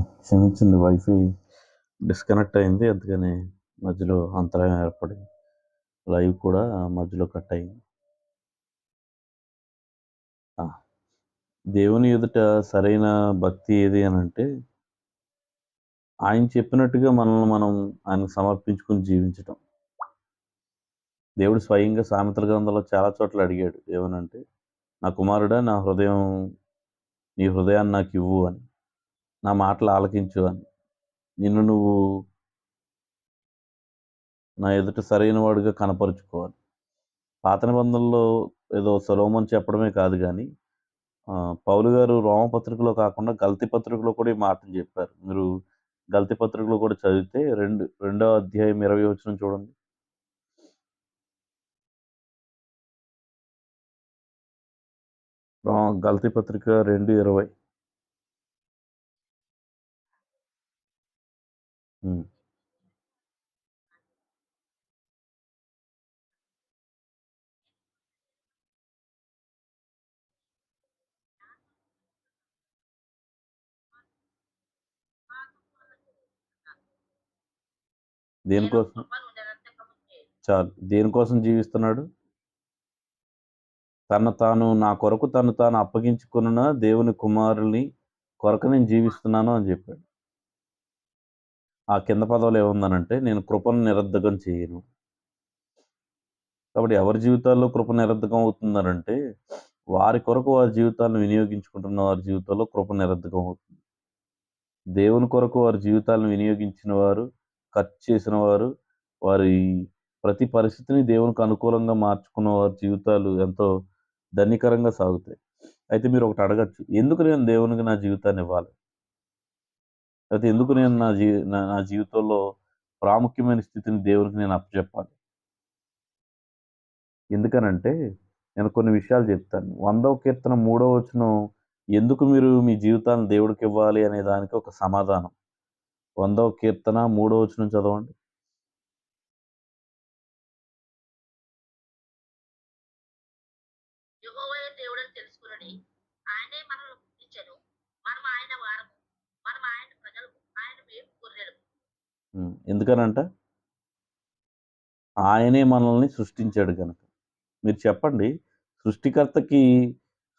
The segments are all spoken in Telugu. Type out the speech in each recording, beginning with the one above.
క్షమించండి వైఫై డిస్కనెక్ట్ అయింది. అందుకని మధ్యలో అంతరాయం ఏర్పడింది. లైవ్ కూడా మధ్యలో కట్ అయింది. దేవుని ఎదుట సరైన భక్తి ఏది అని అంటే ఆయన చెప్పినట్టుగా మనల్ని మనం ఆయనకు సమర్పించుకుని జీవించటం. దేవుడు స్వయంగా సామెతల గ్రంథంలో చాలా చోట్ల అడిగాడు. ఏమనంటే నా కుమారుడా నా హృదయం నీ హృదయాన్ని నాకు ఇవ్వు అని. నా మాటలు ఆలకించు అని నిన్ను నువ్వు నా ఎదుట సరైన వాడుగా కనపరుచుకోవాలి. పాత నిబంధనలో ఏదో సొలోమన్ చెప్పడమే కాదు కానీ పౌలు గారు రోమపత్రికలో కాకుండా గల్తీ పత్రికలో కూడా ఈ మాటలు చెప్పారు. మీరు గల్తీ పత్రికలో కూడా చదివితే రెండు రెండో అధ్యాయం ఇరవై వచ్చిన చూడండి. గల్తీ పత్రిక రెండు ఇరవై. దేనికోసం? చాలు. దేనికోసం జీవిస్తున్నాడు? తను తాను నా కొరకు తను తాను అప్పగించుకున్న దేవుని కుమారుని కొరకు నేను జీవిస్తున్నాను అని చెప్పాడు. ఆ కింద పదవులు ఏముందనంటే నేను కృపను నిరర్ధకం చేయను. కాబట్టి ఎవరి జీవితాల్లో కృప నిరర్ధకం అవుతుందనంటే వారి కొరకు వారి జీవితాలను వినియోగించుకుంటున్న వారి జీవితాల్లో కృప నిరర్ధకం అవుతుంది. దేవుని కొరకు వారి జీవితాలను వినియోగించిన వారు ఖర్చు చేసిన వారు వారి ప్రతి పరిస్థితిని దేవునికి అనుకూలంగా మార్చుకున్న వారి జీవితాలు ఎంతో ధన్యకరంగా సాగుతాయి. అయితే మీరు ఒకటి అడగచ్చు ఎందుకు నేను దేవునికి నా జీవితాన్ని ఇవ్వాలి? లేకపోతే ఎందుకు నేను నా జీ నా నా జీవితంలో ప్రాముఖ్యమైన స్థితిని దేవునికి నేను అప్పచెప్పాలి? ఎందుకనంటే నేను కొన్ని విషయాలు చెప్తాను. వందవ కీర్తన మూడవ వచనం ఎందుకు మీరు మీ జీవితాన్ని దేవుడికి ఇవ్వాలి అనే దానికి ఒక సమాధానం. వందవ కీర్తన మూడవ వచనం చదవండి. యెహోవాయే దేవుడని తెలుసుకునడి ఆయనే మనల్ని పుట్టించెను మనం ఆయన వారము మనం ఆయన ప్రజలు ఆయన మేము గొర్రెలు ఉమ్, ఎందుకనంట? ఆయనే మనల్ని సృష్టించాడు కనుక మీరు చెప్పండి సృష్టికర్తకి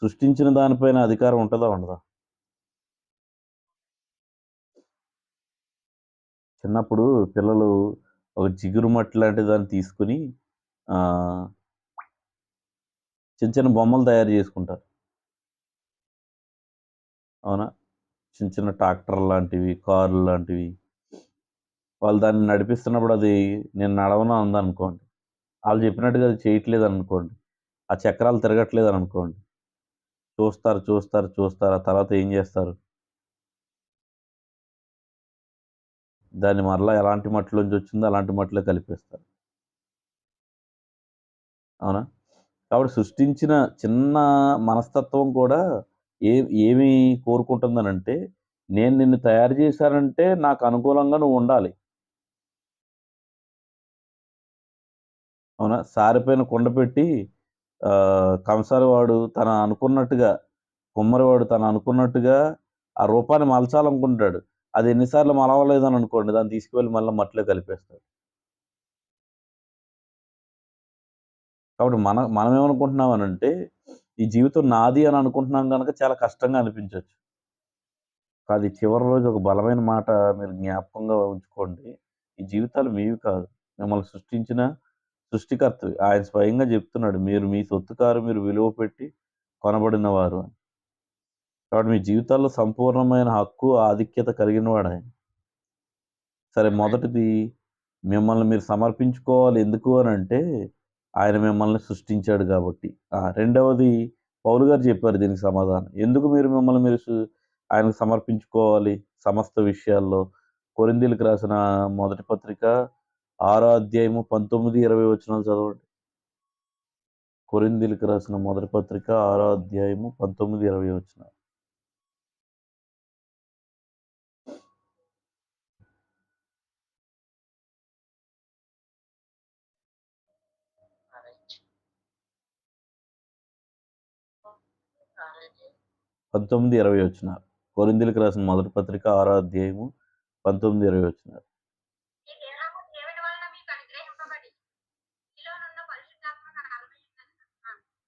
సృష్టించిన దానిపైన అధికారం ఉంటుందా ఉండదా? చిన్నప్పుడు పిల్లలు ఒక జిగురు మట్టి లాంటి దాన్ని తీసుకుని చిన్న చిన్న బొమ్మలు తయారు చేసుకుంటారు. అవునా? చిన్న చిన్న ట్రాక్టర్ లాంటివి కార్లు లాంటివి. వాళ్ళు దాన్ని నడిపిస్తున్నప్పుడు అది నేను నడవనా ఉందనుకోండి వాళ్ళు చెప్పినట్టుగా అది చేయట్లేదు అనుకోండి. ఆ చక్రాలు తిరగట్లేదు అనుకోండి. చూస్తారు చూస్తారు చూస్తారు. ఆ తర్వాత ఏం చేస్తారు? దాన్ని మరలా ఎలాంటి మట్టిలోంచి వచ్చిందో అలాంటి మట్టిలో కలిపేస్తారు. అవునా? కాబట్టి సృష్టించిన చిన్న మనస్తత్వం కూడా ఏ ఏమి కోరుకుంటుందనంటే నేను నిన్ను తయారు చేశానంటే నాకు అనుకూలంగా నువ్వు ఉండాలి. అవునా? సారిపోయిన కుండ పెట్టి ఆ, వాడు తన అనుకున్నట్టుగా కుమ్మరివాడు తను అనుకున్నట్టుగా ఆ రూపాన్ని మలచాలనుకుంటాడు. అది ఎన్నిసార్లు మలవలేదని అనుకోండి దాన్ని తీసుకువెళ్ళి మళ్ళీ మట్టిలో కలిపేస్తాడు. కాబట్టి మన మనం ఏమనుకుంటున్నాం అని అంటే ఈ జీవితం నాది అని అనుకుంటున్నాం కనుక చాలా కష్టంగా అనిపించవచ్చు అది చివరి రోజు ఒక బలమైన మాట మీరు జ్ఞాపకంగా ఉంచుకోండి. ఈ జీవితాలు మీవి కాదు. మిమ్మల్ని సృష్టించిన సృష్టికర్తవి. ఆయన స్వయంగా చెప్తున్నాడు మీరు మీ సొత్తు కారు మీరు విలువ పెట్టి కొనబడిన వారు అని. కాబట్టి మీ జీవితాల్లో సంపూర్ణమైన హక్కు ఆధిక్యత కలిగిన వాడు ఆయన. సరే మొదటిది మిమ్మల్ని మీరు సమర్పించుకోవాలి ఎందుకు అని అంటే ఆయన మిమ్మల్ని సృష్టించాడు కాబట్టి. ఆ, రెండవది పౌలు గారు చెప్పారు దీనికి సమాధానం. ఎందుకు మీరు మిమ్మల్ని మీరు ఆయనకు సమర్పించుకోవాలి? సమస్త విషయాల్లో. కొరిందీలకు రాసిన మొదటి పత్రిక ఆరో అధ్యాయము పంతొమ్మిది ఇరవై వచనాలు చదవండి. కొరిందిలకు రాసిన మొదటి పత్రిక ఆరో అధ్యాయము పంతొమ్మిది ఇరవై వచనాలు. పంతొమ్మిది ఇరవై వచ్చినారు కొరిందులకు రాసిన మొదటి పత్రిక ఆరో అధ్యాయము పంతొమ్మిది ఇరవై వచ్చినారు ఈ దేహము దేవుని వలన మీకు అనుగ్రహింపబడి మీలోనున్న పరిశుద్ధాత్మక ఆలమై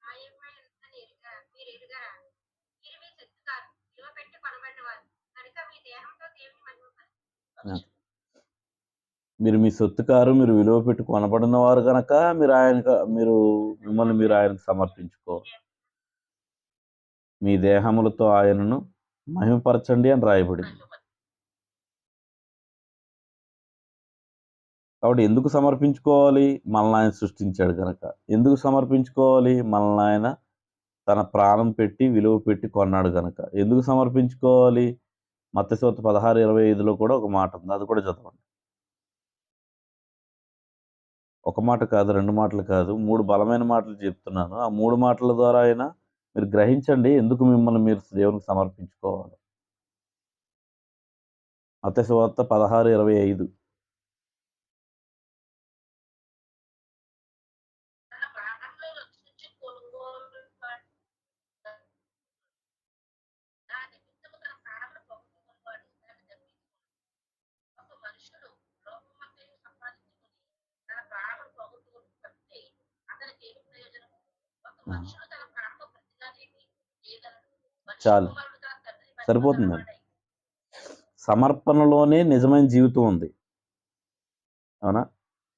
ఆలయమై ఉందని ఎరుగ మీరు ఎరుగరా మీరు మీ శక్తి కాదు విలువ పెట్టి కొనబడిన వారు కనుక మీ దేహంతో దేవుని మహిమపరచండి. మీరు మీ సొత్తు కారు మీరు విలువ పెట్టి కొనబడిన వారు కనుక మీరు ఆయన మీరు మిమ్మల్ని మీరు ఆయనకు సమర్పించుకో. మీ దేహములతో ఆయనను మహిమపరచండి అని రాయబడింది. కాబట్టి ఎందుకు సమర్పించుకోవాలి? మనల్ని ఆయన సృష్టించాడు కనుక ఎందుకు సమర్పించుకోవాలి? మనల్ని ఆయన తన ప్రాణం పెట్టి విలువ పెట్టి కొన్నాడు కనుక ఎందుకు సమర్పించుకోవాలి? మత్స్యవత పదహారు ఇరవై ఐదులో కూడా ఒక మాట ఉంది. అది కూడా చదవండి. ఒక మాట కాదు రెండు మాటలు కాదు మూడు బలమైన మాటలు చెప్తున్నాను. ఆ మూడు మాటల ద్వారా అయినా మీరు గ్రహించండి ఎందుకు మిమ్మల్ని మీరు దేవునికి సమర్పించుకోవాలి. మత్స్యవార్త పదహారు ఇరవై ఐదు తన ప్రాణంలో రక్షించి కొనుగోలు దాని నిమిత్తము తన ప్రాణమును పోగొట్టుకున్నవాడు దాన్ని దక్కించుకున్నాడు ఒక మనుషుడు లోకమంతయు సంపాదించుకుని తన ప్రాణమును పోగొట్టుకున్నట్టే అతనికి ఏమి ప్రయోజనం ఒక మనుషుడు తన ప్రాణము ప్రతిదానికి చేయగలడు మనిషి చాలు. సరిపోతుందండి. సమర్పణలోనే నిజమైన జీవితం ఉంది. అవునా?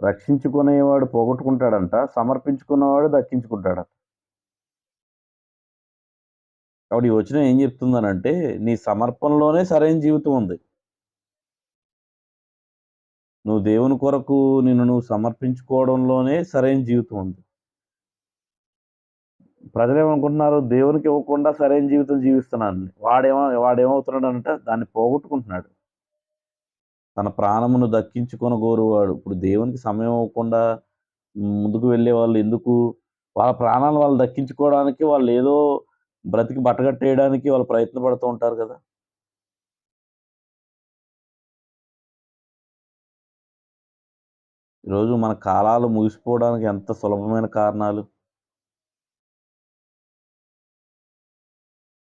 రక్షించుకునేవాడు పోగొట్టుకుంటాడంట సమర్పించుకున్నవాడు దక్కించుకుంటాడట. కాబట్టి ఈ వచ్చిన ఏం చెప్తుందనంటే నీ సమర్పణలోనే సరైన జీవితం ఉంది. నువ్వు దేవుని కొరకు నిన్ను నువ్వు సమర్పించుకోవడంలోనే సరైన జీవితం ఉంది. ప్రజలు ఏమనుకుంటున్నారు దేవునికి ఇవ్వకుండా సరైన జీవితం జీవిస్తున్నాను. వాడేమో వాడేమవుతున్నాడు అంటే దాన్ని పోగొట్టుకుంటున్నాడు. తన ప్రాణమును దక్కించుకొని గోరువాడు ఇప్పుడు దేవునికి సమయం అవ్వకుండా ముందుకు వెళ్ళే వాళ్ళు ఎందుకు? వాళ్ళ ప్రాణాలు వాళ్ళు దక్కించుకోవడానికి వాళ్ళు ఏదో బ్రతికి బట్టగట్టేయడానికి వాళ్ళు ప్రయత్నపడుతూ ఉంటారు కదా. ఈరోజు మన కాలాలు ముగిసిపోవడానికి ఎంత సులభమైన కారణాలు?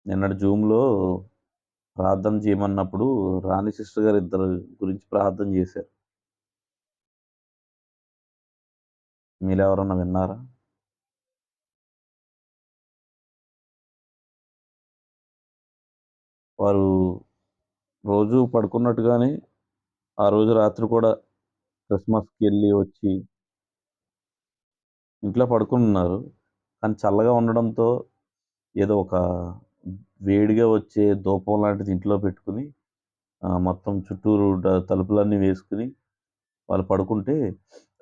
నిన్నటి జూమ్లో ప్రార్థన చేయమన్నప్పుడు రాణి సిస్టర్ గారు ఇద్దరు గురించి ప్రార్థన చేశారు. మీరు ఎవరన్నా విన్నారా? వారు రోజు పడుకున్నట్టుగానే ఆ రోజు రాత్రి కూడా క్రిస్మస్కి వెళ్ళి వచ్చి ఇంట్లో పడుకుని ఉన్నారు కానీ చల్లగా ఉండడంతో ఏదో ఒక వేడిగా వచ్చే ధూపం లాంటిది ఇంట్లో పెట్టుకుని మొత్తం చుట్టూరు తలుపులన్నీ వేసుకుని వాళ్ళు పడుకుంటే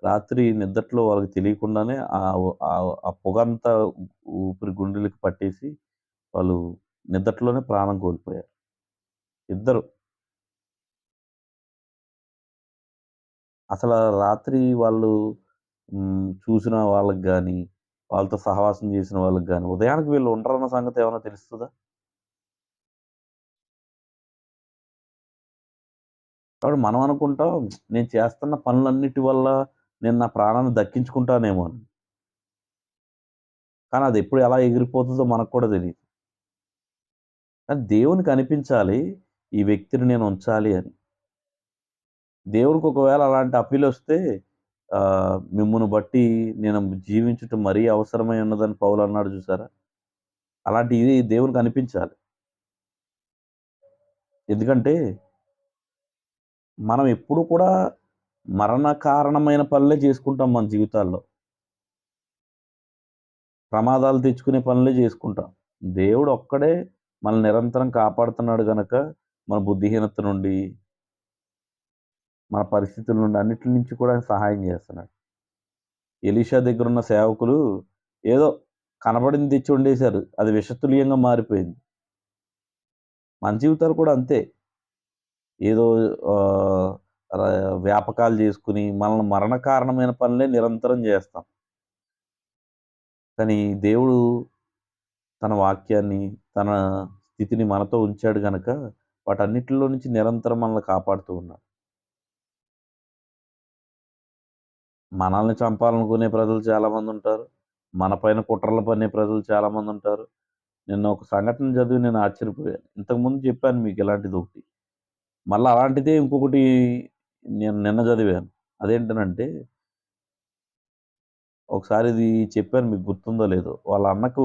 రాత్రి నిద్రలో వాళ్ళకి తెలియకుండానే ఆ ఆ- ఆ పొగంతా ఊపిరి గుండెలకి పట్టేసి వాళ్ళు నిద్రలోనే ప్రాణం కోల్పోయారు. ఇద్దరు. అసలు రాత్రి వాళ్ళు చూసిన వాళ్ళకి కానీ వాళ్ళతో సహవాసం చేసిన వాళ్ళకి కానీ ఉదయానికి వీళ్ళు ఉండరన్న సంగతి ఏమైనా తెలుస్తుందా? కాబట్టి మనం అనుకుంటాం నేను చేస్తున్న పనులన్నిటి వల్ల నేను నా ప్రాణాన్ని దక్కించుకుంటానేమో అని. కానీ అది ఎప్పుడు ఎలా ఎగిరిపోతుందో మనకు కూడా తెలియదు కానీ దేవునికి అనిపించాలి ఈ వ్యక్తిని నేను ఉంచాలి అని. దేవునికి ఒకవేళ అలాంటి అప్పీల్ వస్తే మిమ్మల్ని బట్టి నేను జీవించటం మరీ అవసరమై ఉన్నదని పౌలు అన్నాడు చూసారా? అలాంటి ఇది దేవునికి అనిపించాలి. ఎందుకంటే మనం ఎప్పుడు కూడా మరణ కారణమైన పనులే చేసుకుంటాం మన జీవితాల్లో. ప్రమాదాలు తెచ్చుకునే పనులే చేసుకుంటాం. దేవుడు ఒక్కడే మనల్ని నిరంతరం కాపాడుతున్నాడు గనక మన బుద్ధిహీనత నుండి మన పరిస్థితుల నుండి అన్నిటి నుంచి కూడా ఆయన సహాయం చేస్తున్నాడు. ఎలీషా దగ్గర ఉన్న సేవకులు ఏదో కనబడింది తెచ్చి ఉండేశారు అది విషతుల్యంగా మారిపోయింది. మన జీవితాలు కూడా అంతే. ఏదో వ్యాపకాలు చేసుకుని మనల్ని మరణ కారణమైన పనులే నిరంతరం చేస్తాం కానీ దేవుడు తన వాక్యాన్ని తన స్థితిని మనతో ఉంచాడు గనక వాటన్నిటిలో నుంచి నిరంతరం మనల్ని కాపాడుతూ ఉన్నాడు మనల్ని చంపాలనుకునే ప్రజలు చాలామంది ఉంటారు మన పైన కుట్రలు పనే ప్రజలు చాలామంది ఉంటారు నిన్న ఒక సంఘటన చదివి నేను ఆశ్చర్యపోయాను. ఇంతకుముందు చెప్పాను మీకు ఇలాంటిదొకటి. మళ్ళీ అలాంటిదే ఇంకొకటి నేను నిన్న చదివాను. అదేంటనంటే ఒకసారి ఇది చెప్పాను మీకు గుర్తుందో లేదో. వాళ్ళ అన్నకు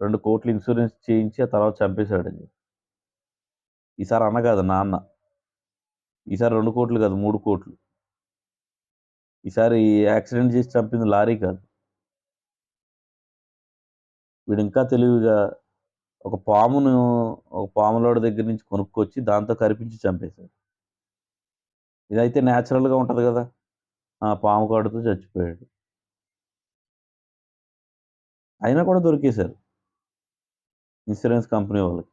రెండు కోట్లు ఇన్సూరెన్స్ చేయించి ఆ తర్వాత చంపేసాడని ఈసారి అన్న కాదు నాన్న. ఈసారి రెండు కోట్లు కాదు మూడు కోట్లు ఈసారి యాక్సిడెంట్ చేసి చంపింది లారీ కాదు. వీడింకా తెలివిగా ఒక పామును ఒక పాములోడి దగ్గర నుంచి కొనుక్కొచ్చి దాంతో కరిపించి చంపేశాడు. ఇదైతే నేచురల్‌గా ఉంటుంది కదా ఆ! పాము కాడుతూ చచ్చిపోయాడు. అయినా కూడా దొరికేశారు. ఇన్సూరెన్స్ కంపెనీ వాళ్ళకి.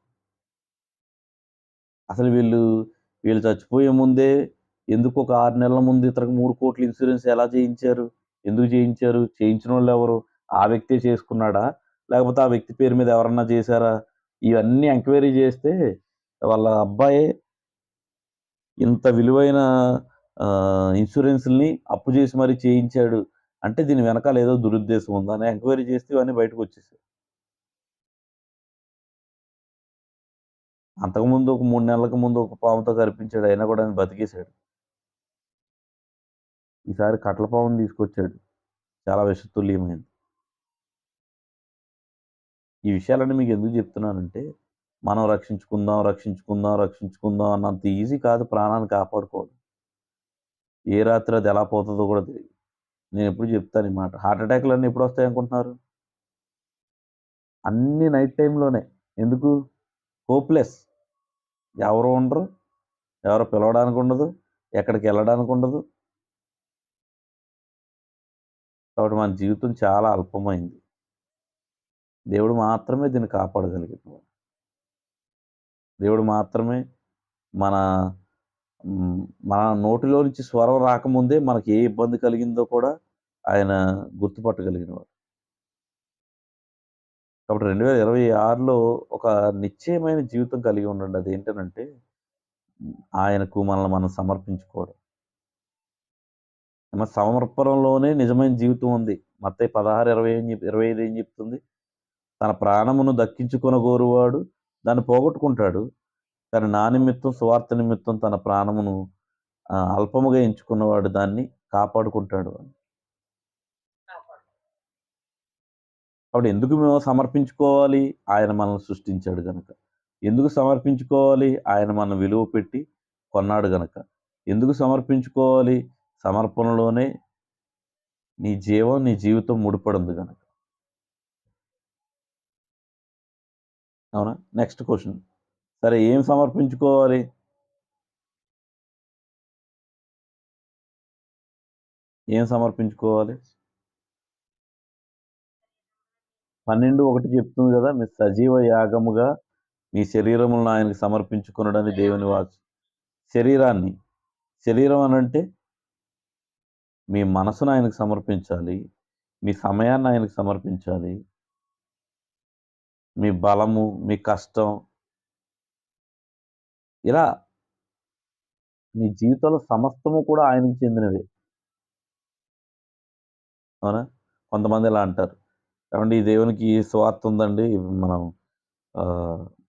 అసలు వీళ్ళు, వీళ్ళు చచ్చిపోయే ముందే ఎందుకు ఒక ఆరు నెలల ముందు ఇతరకు మూడు కోట్ల ఇన్సూరెన్స్ ఎలా చేయించారు? ఎందుకు చేయించారు? చేయించిన వాళ్ళు ఎవరు ఆ వ్యక్తే చేసుకున్నాడా? లేకపోతే ఆ వ్యక్తి పేరు మీద ఎవరన్నా చేశారా? ఇవన్నీ ఎంక్వైరీ చేస్తే వాళ్ళ అబ్బాయి ఇంత విలువైన ఇన్సూరెన్స్ని ఇన్సూరెన్స్‌లని అప్పు చేసి మరి చేయించాడు. అంటే దీని వెనకాల ఏదో దురుద్దేశం ఉందా? అని ఎంక్వైరీ చేస్తే ఇవన్నీ బయటకొచ్చేసాయి. అంతకుముందు ఒక మూడు నెలలకు ముందు ఒక పాముతో కరిపించాడు. అయినా కూడా ఆయన బతికేశాడు ఈసారి కట్ల పాముని తీసుకొచ్చాడు. చాలా విషతుల్యమైంది. ఈ విషయాలన్నీ మీకు ఎందుకు చెప్తున్నానంటే, మనం రక్షించుకుందాం, రక్షించుకుందాం, రక్షించుకుందాం అన్నంత ఈజీ కాదు ప్రాణాన్ని కాపాడుకోవడం. ఏ రాత్రి అది ఎలా పోతుందో కూడా తెలియదు నేను ఎప్పుడు చెప్తాను ఈ మాట. హార్ట్ వస్తాయి అనుకుంటున్నారు అన్నీ నైట్ టైంలోనే ఎందుకు? హోప్‌లెస్. ఎవరు ఉండరు. ఎవరు పిలవడానికి ఉండదు. ఎక్కడికి వెళ్ళడానికి ఉండదు. కాబట్టి మన జీవితం చాలా అల్పమైంది. దేవుడు మాత్రమే దీన్ని కాపాడగలిగినవాడు. దేవుడు మాత్రమే మన మన నోటిలో నుంచి స్వరం రాకముందే మనకి ఏ ఇబ్బంది కలిగిందో కూడా ఆయన గుర్తుపట్టగలిగినవాడు. కాబట్టి 2026లో ఒక నిశ్చయమైన జీవితం కలిగి ఉండండి. అది ఏంటనంటే ఆయనకు మనల్ని మనం సమర్పించుకోవడం. సమర్పణలోనే నిజమైన జీవితం ఉంది. మత్తే పదహారు ఇరవై ఏం చెప్ 25 ఏం చెప్తుంది? తన ప్రాణమును దక్కించుకొనగోరువాడు దాన్ని పోగొట్టుకుంటాడు. కానీ నా నిమిత్తం స్వార్థ నిమిత్తం తన ప్రాణమును అల్పముగా ఎంచుకున్నవాడు దాన్ని కాపాడుకుంటాడు అని. కాబట్టి ఎందుకు మేము సమర్పించుకోవాలి? ఆయన మనల్ని సృష్టించాడు గనక. ఎందుకు సమర్పించుకోవాలి? ఆయన మన విలువ పెట్టి కొన్నాడు గనక. ఎందుకు సమర్పించుకోవాలి? సమర్పణలోనే నీ జీవం, నీ జీవితం ముడిపడింది గనక. అవునా? నెక్స్ట్ క్వశ్చన్ సరే ఏం సమర్పించుకోవాలి? ఏం సమర్పించుకోవాలి? 12:1 చెప్తుంది కదా మీ సజీవ యాగముగా మీ శరీరములను ఆయనకి సమర్పించుకొనుడని దేవుని వాక్ శరీరాన్ని. శరీరం అనంటే మీ మనసును ఆయనకు సమర్పించాలి. మీ సమయాన్ని ఆయనకు సమర్పించాలి. మీ బలము, మీ కష్టం ఇలా మీ జీవితంలో సమస్తము కూడా ఆయనకి చెందినవే. అవునా? కొంతమంది ఇలా అంటారు. ఏవండీ దేవునికి స్వార్థ ఉందండి. మనం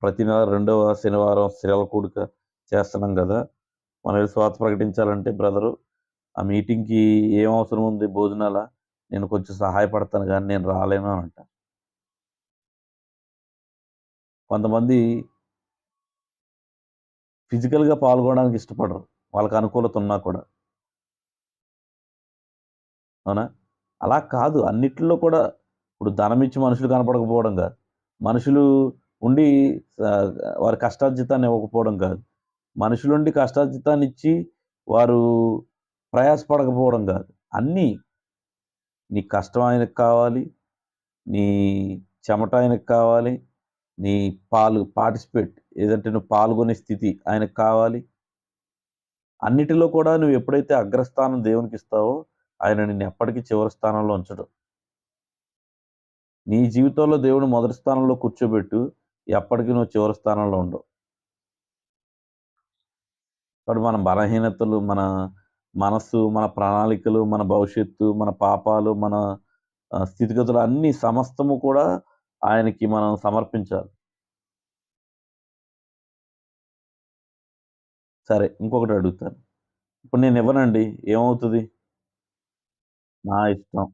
ప్రతి నెల రెండవ శనివారం స్త్రీల కూడిక చేస్తున్నాం కదా మనం స్వార్థ ప్రకటించాలంటే బ్రదరు ఆ మీటింగ్‌కి ఏం అవసరం ఉంది భోజనాల నేను కొంచెం సహాయపడతాను కానీ నేను రాలేను అని కొంతమంది ఫిజికల్‌గా పాల్గొనడానికి ఇష్టపడరు. వాళ్ళకి అనుకూలత ఉన్నా కూడా. అవునా? అలా కాదు. అన్నిట్లో కూడా ఇప్పుడు ధనమిచ్చి మనుషులు కనపడకపోవడం కాదు మనుషులు ఉండి వారి కష్టార్జితాన్ని ఇవ్వకపోవడం కాదు. మనుషులుండి కష్టార్జితాన్నిచ్చి వారు ప్రయాసపడకపోవడం కాదు అన్నీ నీ కష్టం ఆయనకు కావాలి. నీ చెమట ఆయనకు కావాలి. నీ పాలు పార్టిసిపేట్ ఏదంటే నువ్వు పాల్గొనే స్థితి ఆయనకు కావాలి. అన్నిటిలో కూడా నువ్వు ఎప్పుడైతే అగ్రస్థానం దేవునికి ఇస్తావో ఆయన నిన్ను ఎప్పటికీ చివరి స్థానంలో ఉంచడు. నీ జీవితంలో దేవుడు మొదటి స్థానంలో కూర్చోబెట్టు. ఎప్పటికి నువ్వు చివరి స్థానంలో ఉండవు. కాబట్టి మన బలహీనతలు, మన మనస్సు, మన ప్రణాళికలు, మన భవిష్యత్తు, మన పాపాలు, మన స్థితిగతులు అన్ని సమస్తము కూడా ఆయనకి మనం సమర్పించాలి. సరే ఇంకొకటి అడుగుతాను. ఇప్పుడు నేను ఇవ్వనండి. ఏమవుతుంది? నా ఇష్టం.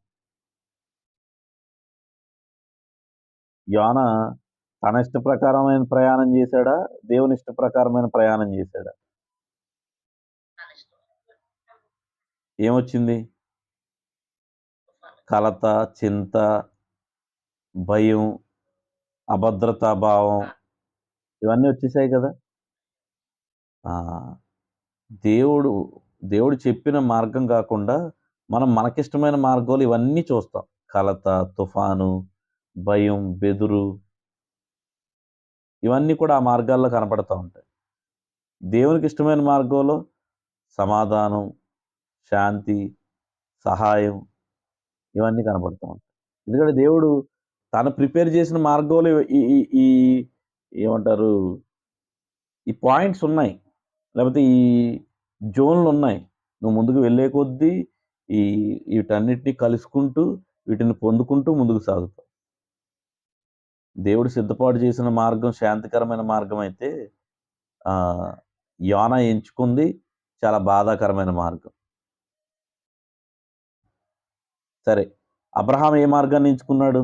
యోన తన ఇష్ట ప్రకారమైన ప్రయాణం చేశాడా? దేవుని ఇష్ట ప్రకారమైన ప్రయాణం చేశాడా? ఏమొచ్చింది? కలత చింత భయం అభద్రతా భావం ఇవన్నీ వచ్చేసాయి కదా. దేవుడు దేవుడు చెప్పిన మార్గం కాకుండా మనం మనకిష్టమైన మార్గాలు ఇవన్నీ చూస్తాం. కలత తుఫాను భయం బెదురు ఇవన్నీ కూడా ఆ మార్గాల్లో కనపడతా ఉంటాయి. దేవునికి ఇష్టమైన మార్గంలో సమాధానం శాంతి సహాయం ఇవన్నీ కనపడుతూ ఉంటాయి. ఎందుకంటే దేవుడు తను ప్రిపేర్ చేసిన మార్గంలో ఈ ఈ ఏమంటారు? ఈ పాయింట్స్ ఉన్నాయి. లేకపోతే ఈ జోన్లు ఉన్నాయి. నువ్వు ముందుకు వెళ్ళే కొద్దీ ఈ వీటన్నిటిని కలుసుకుంటూ వీటిని పొందుకుంటూ ముందుకు సాగుతావు. దేవుడు సిద్ధపాటు చేసిన మార్గం శాంతికరమైన మార్గం అయితే యోన ఎంచుకుంది చాలా బాధాకరమైన మార్గం. సరే. అబ్రహాం ఏ మార్గాన్ని ఎంచుకున్నాడు?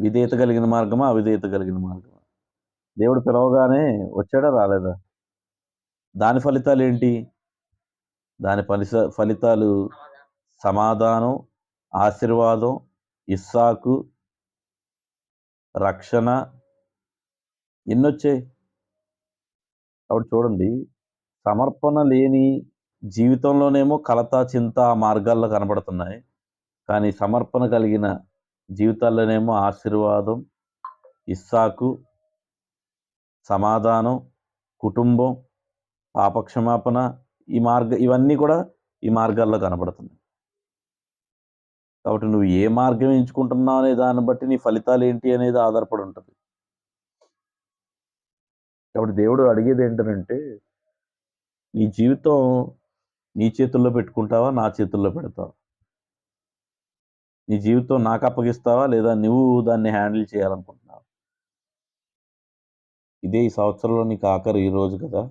విధేయత కలిగిన మార్గమా అవిధేయత కలిగిన మార్గమా? దేవుడు పిలవగానే వచ్చాడా రాలేదా? దాని ఫలితాలు ఏంటి దాని ఫలిత ఫలితాలు సమాధానం ఆశీర్వాదం ఇస్సాకు రక్షణ ఎన్నొచ్చాయి? కాబట్టి చూడండి సమర్పణ లేని జీవితంలోనేమో కలత చింత మార్గాల్లో కనబడుతున్నాయి. కానీ సమర్పణ కలిగిన జీవితాల్లోనేమో ఆశీర్వాదం ఇస్సాకు సమాధానం కుటుంబం పాపక్షమాపణ ఈ మార్గ ఇవన్నీ కూడా ఈ మార్గాల్లో కనబడుతున్నాయి కాబట్టి నువ్వు ఏ మార్గం ఎంచుకుంటున్నావు అనే దాన్ని బట్టి నీ ఫలితాలు ఏంటి అనేది ఆధారపడి ఉంటుంది. కాబట్టి దేవుడు అడిగేది ఏంటంటే నీ జీవితం నీ చేతుల్లో పెట్టుకుంటావా నా చేతుల్లో పెడతావా? నీ జీవితం నాకు అప్పగిస్తావా? లేదా నువ్వు దాన్ని హ్యాండిల్ చేయాలనుకుంటున్నావా? ఇదే ఈ సంవత్సరంలో నీకు ఆఖరు ఈ రోజు కదా.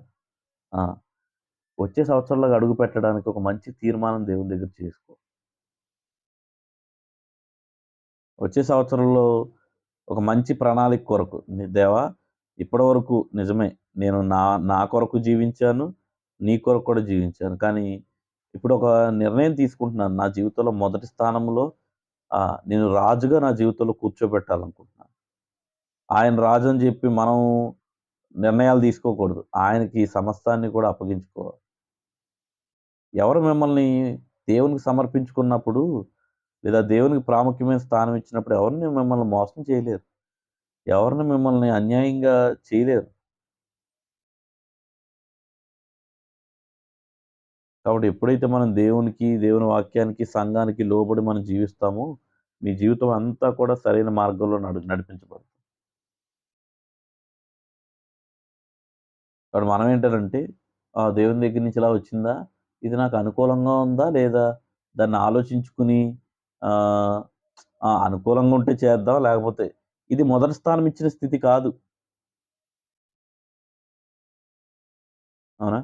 వచ్చే సంవత్సరంలో అడుగు పెట్టడానికి ఒక మంచి తీర్మానం దేవుని దగ్గర చేసుకో. వచ్చే సంవత్సరంలో ఒక మంచి ప్రణాళిక కొరకు దేవా ఇప్పటి వరకు నిజమే నేను నా నా కొరకు జీవించాను నీ కొరకు కూడా జీవించాను. కానీ ఇప్పుడు ఒక నిర్ణయం తీసుకుంటున్నాను నా జీవితంలో మొదటి స్థానంలో నేను రాజుగా నా జీవితంలో కూర్చోబెట్టాలనుకుంటున్నాను. ఆయన రాజు అని చెప్పి మనం నిర్ణయాలు తీసుకోకూడదు. ఆయనకి ఈ సమస్తాన్ని కూడా అప్పగించుకోవాలి. ఎవరు మిమ్మల్ని దేవునికి సమర్పించుకున్నప్పుడు లేదా దేవునికి ప్రాముఖ్యమైన స్థానం ఇచ్చినప్పుడు ఎవరిని మిమ్మల్ని మోసం చేయలేరు. ఎవరిని మిమ్మల్ని అన్యాయంగా చేయలేరు. కాబట్టి ఎప్పుడైతే మనం దేవునికి దేవుని వాక్యానికి సంఘానికి లోబడి మనం జీవిస్తామో మీ జీవితం అంతా కూడా సరైన మార్గంలో నడు నడిపించబడుతుంది. కాబట్టి మనం ఏంటంటే ఆ, దేవుని దగ్గర నుంచి ఇలా వచ్చిందా? ఇది నాకు అనుకూలంగా ఉందా? లేదా దాన్ని ఆలోచించుకుని అనుకూలంగా ఉంటే చేద్దాం లేకపోతే ఇది మొదటి స్థానం ఇచ్చిన స్థితి కాదు. అవునా?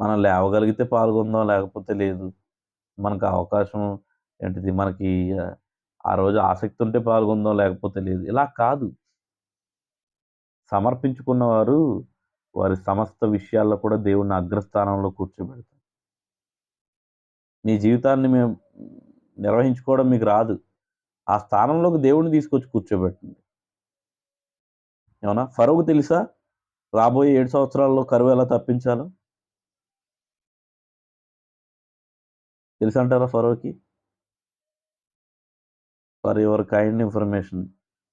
మనం లేవగలిగితే పాల్గొందాం లేకపోతే లేదు. మనకు అవకాశం ఏంటిది? మనకి ఆ, రోజు ఆసక్తి ఉంటే పాల్గొందాం లేకపోతే లేదు. ఇలా కాదు. సమర్పించుకున్న వారు వారి సమస్త విషయాల్లో కూడా దేవుని అగ్రస్థానంలో కూర్చోబెడతారు. నీ జీవితాన్ని మేము నిర్వహించుకోవడం మీకు రాదు. ఆ స్థానంలోకి దేవుడిని తీసుకొచ్చి కూర్చోబెట్టండి. ఏమన్నా? ఫరోకు తెలుసా? రాబోయే ఏడు సంవత్సరాల్లో కరువు ఎలా తప్పించాలో? తెలుసు అంటారా ఫరోకి? ఫర్ యువర్ కైండ్ ఇన్ఫర్మేషన్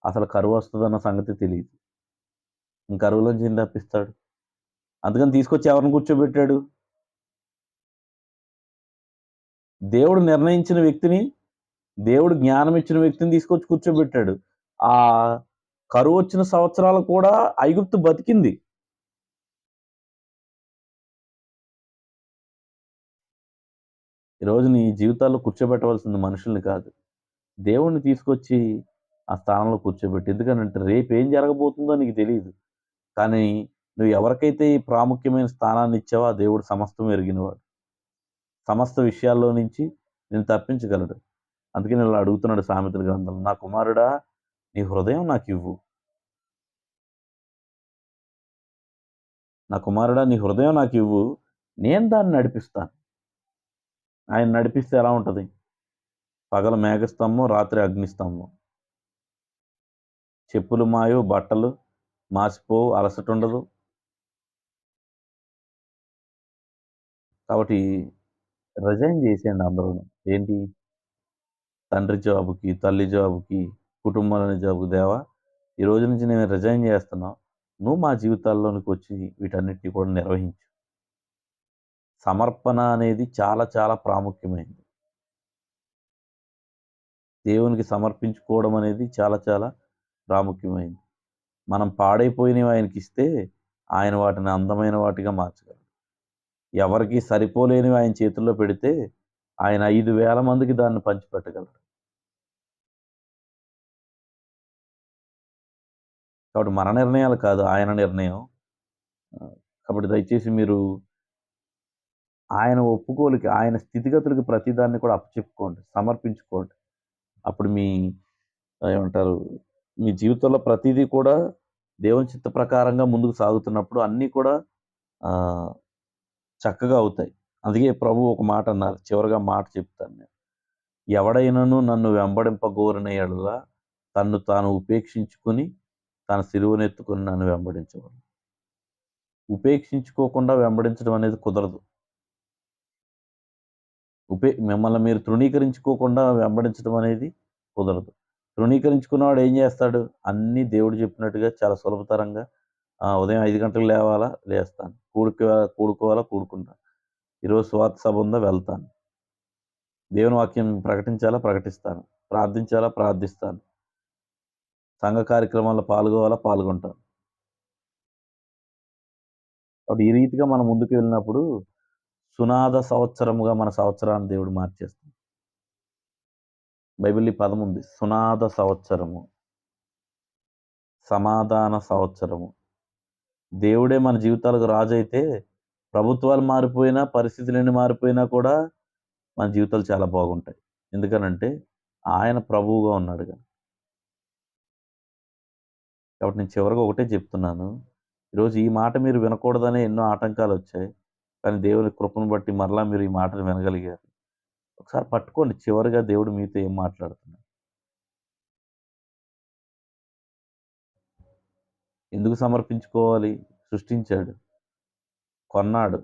అసలు కరువు వస్తుందన్న సంగతి తెలియదు ఇంక కరువులోంచి ఏం తప్పిస్తాడు? అందుకని తీసుకొచ్చి ఎవరిని కూర్చోబెట్టాడు? దేవుడు నిర్ణయించిన వ్యక్తిని దేవుడు జ్ఞానం ఇచ్చిన వ్యక్తిని తీసుకొచ్చి కూర్చోబెట్టాడు. ఆ కరువు వచ్చిన సంవత్సరాలు కూడా ఐగుప్తు బతికింది. ఈరోజు నీ జీవితాల్లో కూర్చోబెట్టవలసింది మనుషుల్ని కాదు. దేవుణ్ణి తీసుకొచ్చి ఆ స్థానంలో కూర్చోబెట్టి. ఎందుకంటే రేపు ఏం జరగబోతుందో నీకు తెలియదు కానీ నువ్వు ఎవరికైతే ఈ ప్రాముఖ్యమైన స్థానాన్ని ఇచ్చావో ఆ దేవుడు సమస్తం ఎరిగినవాడు. సమస్త విషయాల్లో నుంచి నేను తప్పించగలడు. అందుకే నేను ఇలా అడుగుతున్నాడు సామెతల గ్రంథం నా కుమారుడా నీ హృదయం నాకు ఇవ్వు నా కుమారుడా నీ హృదయం నాకు ఇవ్వు నేను దాన్ని నడిపిస్తాను. ఆయన నడిపిస్తే ఎలా ఉంటుంది? పగల మేఘస్తంభం రాత్రి అగ్నిస్తంభం. చెప్పులు మాయు బట్టలు మాసిపోవు అలసట ఉండదు. కాబట్టి రిజైన్ చేసేయండి అందరూ. ఏంటి? తండ్రి జాబుకి తల్లి జాబుకి కుటుంబంలోని జాబుకి దేవా ఈ రోజు నుంచి నేను రిజైన్ చేస్తున్నా. నువ్వు మా జీవితాల్లోనికి వచ్చి వీటన్నిటిని కూడా నిర్వహించు. సమర్పణ అనేది చాలా చాలా ప్రాముఖ్యమైనది దేవునికి సమర్పించుకోవడం అనేది చాలా చాలా ప్రాముఖ్యమైనది మనం పాడైపోయినవి ఆయనకి ఇస్తే ఆయన వాటిని అందమైన వాటిగా మార్చగలడు ఎవరికి సరిపోలేనివి ఆయన చేతుల్లో పెడితే ఆయన ఐదు వేల మందికి దాన్ని పంచిపెట్టగలడు. కాబట్టి మన నిర్ణయాలు కాదు ఆయన నిర్ణయం. కాబట్టి దయచేసి మీరు ఆయన ఒప్పుకోలికి ఆయన స్థితిగతులకి ప్రతిదాన్ని కూడా అప్పచెప్పుకోండి సమర్పించుకోండి. అప్పుడు మీ ఏమంటారు మీ జీవితంలో ప్రతిదీ కూడా దేవుని చిత్త ప్రకారంగా ముందుకు సాగుతున్నప్పుడు అన్నీ కూడా చక్కగా అవుతాయి. అందుకే ప్రభు ఒక మాట అన్నారు చివరిగా మాట చెప్తాను నేను. ఎవడైనను నన్ను వెంబడింపగోరిన ఎడల తన్ను తాను ఉపేక్షించుకుని తన సిలువనెత్తుకుని నన్ను వెంబడించవలను. ఉపేక్షించుకోకుండా వెంబడించడం అనేది కుదరదు. ఉపే మిమ్మల్ని మీరు తృణీకరించుకోకుండా వెంబడించడం అనేది కుదరదు. తృణీకరించుకున్నవాడు ఏం చేస్తాడు? అన్నీ దేవుడు చెప్పినట్టుగా చాలా సులభతరంగా ఉదయం ఐదు గంటలకు లేవాలా? లేస్తాను. కూడుకు కూడుకోవాలా? కూడుకుంటాను ఈరోజు స్వాత సభ ఉందా? వెళ్తాను. దేవుని వాక్యం ప్రకటించాలా? ప్రకటిస్తాను. ప్రార్థించాలా? ప్రార్థిస్తాను. సంఘ కార్యక్రమాల్లో పాల్గొవాలా? పాల్గొంటాను. కాబట్టి ఈ రీతిగా మనం ముందుకు వెళ్ళినప్పుడు సునాద సంవత్సరముగా మన సంవత్సరాన్ని దేవుడు మార్చేస్తాడు. బైబిల్ ఈ పదం ఉంది. సునాద సంవత్సరము సమాధాన సంవత్సరము. దేవుడే మన జీవితాలకు రాజు అయితే ప్రభుత్వాలు మారిపోయినా పరిస్థితులన్నీ మారిపోయినా కూడా మన జీవితాలు చాలా బాగుంటాయి. ఎందుకనంటే ఆయన ప్రభువుగా ఉన్నాడు కదా. కాబట్టి నేను చివరిగా ఒకటే చెప్తున్నాను. ఈరోజు ఈ మాట మీరు వినకూడదనే ఎన్నో ఆటంకాలు వచ్చాయి. కానీ దేవుని కృపను బట్టి మరలా మీరు ఈ మాటను వినగలిగారు. ఒకసారి పట్టుకోండి. చివరిగా దేవుడు మీతో ఏం మాట్లాడుతున్నాడు? ఎందుకు సమర్పించుకోవాలి? సృష్టించాడు. కొన్నాడు.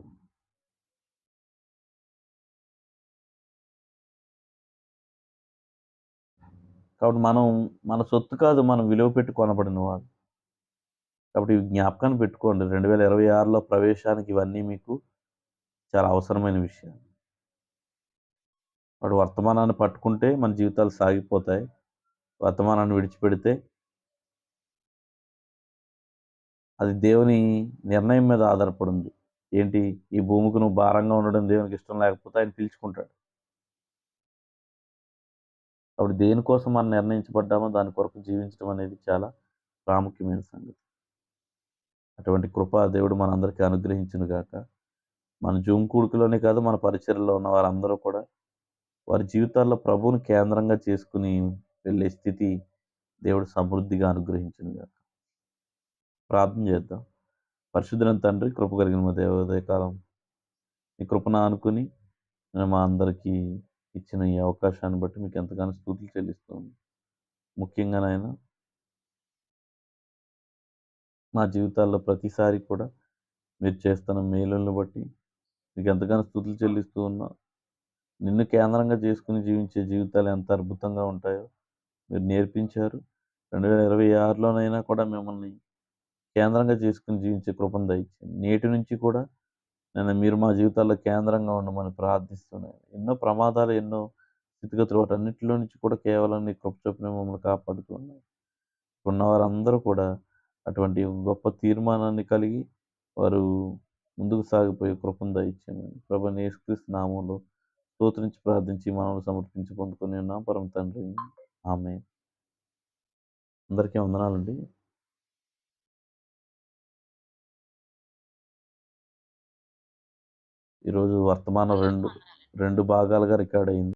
కాబట్టి మనం మన సొత్తు కాదు మనం విలువ పెట్టి కొనబడిన వాళ్ళు కాబట్టి జ్ఞాపకాన్ని పెట్టుకోండి. రెండు వేల ఇరవై ఆరులో ప్రవేశానికి ఇవన్నీ మీకు చాలా అవసరమైన విషయం. వాడు వర్తమానాన్ని పట్టుకుంటే మన జీవితాలు సాగిపోతాయి. వర్తమానాన్ని విడిచిపెడితే అది దేవుని నిర్ణయం మీద ఆధారపడింది. ఏంటి? ఈ భూమికి నువ్వు భారంగా ఉండడం దేవునికి ఇష్టం లేకపోతే ఆయన పిలుచుకుంటాడు. అప్పుడు దేనికోసం మనం నిర్ణయించబడ్డామో దాని కొరకు జీవించడం అనేది చాలా ప్రాముఖ్యమైన సంగతి. అటువంటి కృప దేవుడు మనందరికీ అనుగ్రహించును గాక మన జూమ్ కూడుకులోనే కాదు మన పరిచయలో ఉన్న వారందరూ కూడా వారి జీవితాల్లో ప్రభువును కేంద్రంగా చేసుకుని వెళ్ళే స్థితి దేవుడు సమృద్ధిగా అనుగ్రహించింది గాక. ప్రార్థన చేద్దాం. పరిశుద్ధులైన తండ్రి కృప కలిగిన మా దేవోదయ కాలం ఈ కృపను ఆనుకుని నేను మా అందరికీ ఇచ్చిన ఈ అవకాశాన్ని బట్టి మీకు ఎంతగానో స్థూతులు చెల్లిస్తుంది ముఖ్యంగా నాయన మా జీవితాల్లో ప్రతిసారి కూడా మీరు చేస్తున్న మేలులను బట్టి మీకు ఎంతగానో స్థుతులు చెల్లిస్తూ ఉన్నా నిన్ను కేంద్రంగా చేసుకుని జీవించే జీవితాలు ఎంత అద్భుతంగా ఉంటాయో మీరు నేర్పించారు. రెండు వేల ఇరవై ఆరులోనైనా కూడా మిమ్మల్ని కేంద్రంగా చేసుకుని జీవించే కృపను దయచేయండి. నేటి నుంచి కూడా నేను మీరు మా జీవితాల్లో కేంద్రంగా ఉండమని ప్రార్థిస్తున్నాను. ఎన్నో ప్రమాదాలు ఎన్నో స్థితిగతులు వాటన్నిటిలో నుంచి కూడా కేవలం నీ కృప చొప్పున మమ్మల్ని కాపాడుతున్నాయి ఉన్న వారందరూ కూడా అటువంటి గొప్ప తీర్మానాన్ని కలిగి వారు ముందుకు సాగిపోయే కృపను దయచేయమని. ప్రభు యేసుక్రీస్తు నామంలో స్తోత్రించి ప్రార్థించి మనల్ని సమర్పించి పొందుకొని ఉన్నాం. పరమ తండ్రి ఆమె అందరికీ వందనాలండి. ఈరోజు వర్తమానం రెండు రెండు భాగాలుగా రికార్డ్ అయింది.